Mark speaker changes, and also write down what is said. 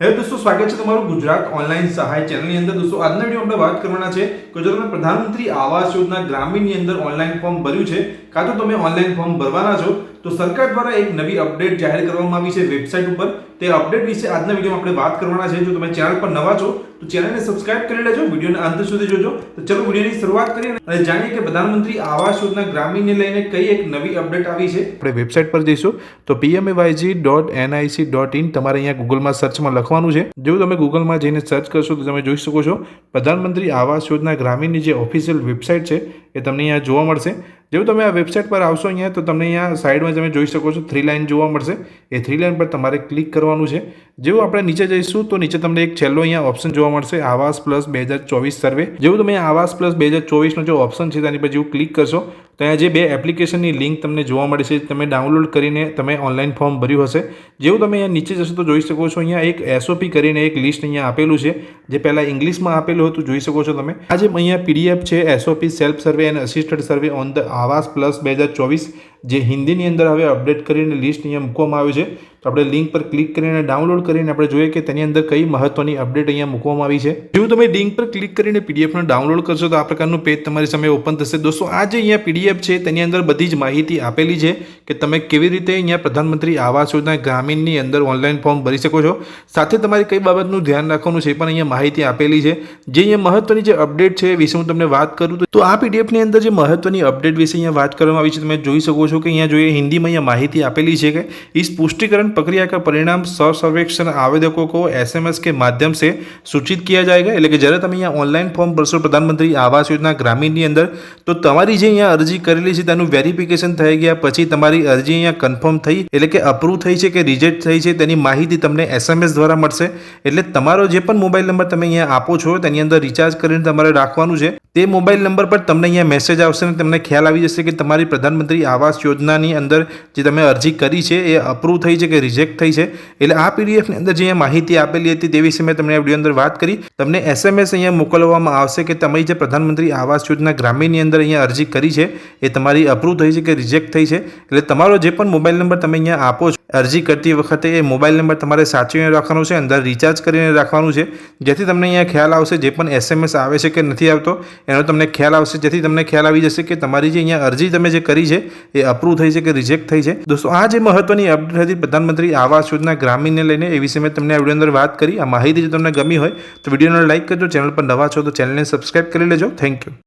Speaker 1: હે દોસ્તો, સ્વાગત છે તમારું ગુજરાત ઓનલાઈન સહાય ચેનલની અંદર. દોસ્તો, આજના વીડિયો આપણે વાત કરવાના છે, ગુજરાતના પ્રધાનમંત્રી આવાસ યોજના ગ્રામીણની અંદર ઓનલાઈન ફોર્મ ભર્યું છે. કાં તો તમે ઓનલાઈન ફોર્મ ભરવાના છો, તો સરકાર દ્વારા એક નવી અપડેટ જાહેર કરવામાં આવી છે વેબસાઇટ ઉપર. તે અપડેટ વિશે આજના વિડીયોમાં આપણે વાત કરવાના છે. જો તમે ચેનલ પર નવા છો, તો ચેનલને સબસ્ક્રાઇબ કરી લેજો. વિડીયોને અંત સુધી જોજો. તો ચલો વિડીયોની શરૂઆત કરીએ અને જાણીએ કે પ્રધાનમંત્રી આવાસ યોજના ગ્રામીણને લઈને કઈ એક નવી અપડેટ આવી છે. આપણે વેબસાઇટ પર જઈશું. તો PMAYG dot NIC dot in તમારે અહીંયા ગૂગલમાં સર્ચમાં લખવાનું છે. જેવું તમે ગૂગલમાં જઈને સર્ચ કરશો, તો તમે જોઈ શકો છો. પ્રધાનમંત્રી આવાસ યોજના ગ્રામીણની જે ઓફિશિયલ વેબસાઇટ છે, એ તમને અહીંયા જોવા મળશે. જેવું તમે આ વેબસાઇટ પર આવશો અહીંયા, તો તમને અહીંયા સાઈડમાં તમે જોઈ શકો છો થ્રી લાઇન જોવા મળશે. એ થ્રી લાઇન પર તમારે ક્લિક કરવાનું છે. જેવું આપણે નીચે જઈશું તો નીચે તમને એક છેલ્લો અહીંયા ઓપ્શન જોવા મળશે, આવાસ પ્લસ બે હજાર ચોવીસ સર્વે જેવું તમે આવાસ પ્લસ બે હજાર ચોવીસનો જે ઓપ્શન છે તેની પર જેવું ક્લિક કરશો, તો અહીંયા જે બે એપ્લિકેશનની લિંક તમને જોવા મળે છે, તમે ડાઉનલોડ કરીને તમે ઓનલાઈન ફોર્મ ભર્યું હશે. જેવું તમે અહીંયા નીચે જશો તો જોઈ શકો છો, અહીંયા એક એસઓપી કરીને એક લિસ્ટ અહીંયા આપેલું છે, જે પહેલાં ઇંગ્લિશમાં આપેલું હતું, જોઈ શકો છો તમે. આ જે અહીંયા પીડીએફ છે SOP self survey and assisted survey on the Awaas plus બે હજાર ચોવીસ, જે હિન્દીની અંદર હવે અપડેટ કરીને લિસ્ટ અહીંયા મૂકવામાં આવ્યું છે. આપણે લિંક પર ક્લિક કરીને ડાઉનલોડ કરીને આપણે જોઈએ કે તેની અંદર કઈ મહત્વની અપડેટ અહીંયા મૂકવામાં આવી છે. જો તમે લિંક પર ક્લિક કરીને પીડીએફને ડાઉનલોડ કરશો તો આ પ્રકારનું પેજ તમારી સામે ઓપન થશે. દોસ્તો, આ જે અહીંયા પીડીએફ છે, તેની અંદર બધી જ માહિતી આપેલી છે કે તમે કેવી રીતે અહીંયા પ્રધાનમંત્રી આવાસ યોજના ગ્રામીણની અંદર ઓનલાઈન ફોર્મ ભરી શકો છો. સાથે તમારે કઈ બાબતનું ધ્યાન રાખવાનું છે પણ અહીંયા માહિતી આપેલી છે. જે અહીંયા મહત્વની જે અપડેટ છે વિશે હું તમને વાત કરું તો આ પીડીએફની અંદર જે મહત્વની અપડેટ વિશે અહીંયા વાત કરવામાં આવી છે, તમે જોઈ શકો છો કે અહીંયા જોઈએ હિન્દીમાં અહીંયા માહિતી આપેલી છે કે ઇસ પુષ્ટિકરણ प्रक्रिया का परिणाम सर्वेक्षण आवेदकों को एसएमएस के माध्यम से सूचित किया जाएगा એટલે કે જ્યારે તમે અહીંયા ઓનલાઈન ફોર્મ ભરશો પ્રધાનમંત્રી આવાસ યોજના ગ્રામીણની અંદર તો તમારી જે અહીંયા અરજી કરેલી છે તેનું વેરિફિકેશન થઈ ગયા પછી તમારી અરજી અહીંયા કન્ફર્મ થઈ એટલે કે અપ્રૂવ થઈ છે કે રિજેક્ટ થઈ છે તેની માહિતી તમને એસએમએસ દ્વારા મળશે એટલે તમારો જે પણ મોબાઈલ નંબર તમે અહીંયા આપો છો તેની અંદર રિચાર્જ કરીને તમારે રાખવાનું છે તે મોબાઈલ નંબર પર તમને અહીંયા મેસેજ આવશે અને તમને ખ્યાલ આવી જશે કે તમારી પ્રધાનમંત્રી આવાસ યોજનાની અંદર જે તમે અરજી કરી છે એ અપ્રૂવ થઈ છે કે રિજેક્ટ થઈ છે. એટલે આ પીડીએફની અંદર જે માહિતી આપેલી હતી તે વિશે મેં તમને આ વીડિયો અંદર વાત કરી. તમને એસએમએસ અહીંયા મોકલવામાં આવશે કે તમે જે પ્રધાનમંત્રી આવાસ યોજના ગ્રામીણની અંદર અહીંયા અરજી કરી છે, એ તમારી અપ્રૂવ થઈ છે કે રિજેક્ટ થઈ છે. એટલે તમારો જે પણ મોબાઈલ નંબર તમે અહીંયા આપો છો અરજી કરતી વખતે એ મોબાઈલ નંબર તમારે સાચવીને રાખવાનો છે, અંદર રિચાર્જ કરીને રાખવાનું છે. જેથી તમને અહીંયા ખ્યાલ આવશે જે પણ એસએમએસ આવે છે કે નથી આવતો, એનો તમને ખ્યાલ આવશે. જેથી તમને ખ્યાલ આવી જશે કે તમારી જે અહીંયા અરજી તમે જે કરી છે, એ અપ્રૂવ થઈ છે કે રિજેક્ટ થઈ છે. દોસ્તો, આ જે મહત્વની અપડેટ હતી પ્રધાનમંત્રી આવાસ યોજના ગ્રામીણને લઈને, એ વિશે મેં તમને આ વીડિયો અંદર વાત કરી. આ માહિતી જો તમને ગમી હોય, તો વિડીયોને લાઇક કરજો, ચેનલ પર નવા છો તો ચેનલને સબસ્ક્રાઇબ કરી લેજો. Thank you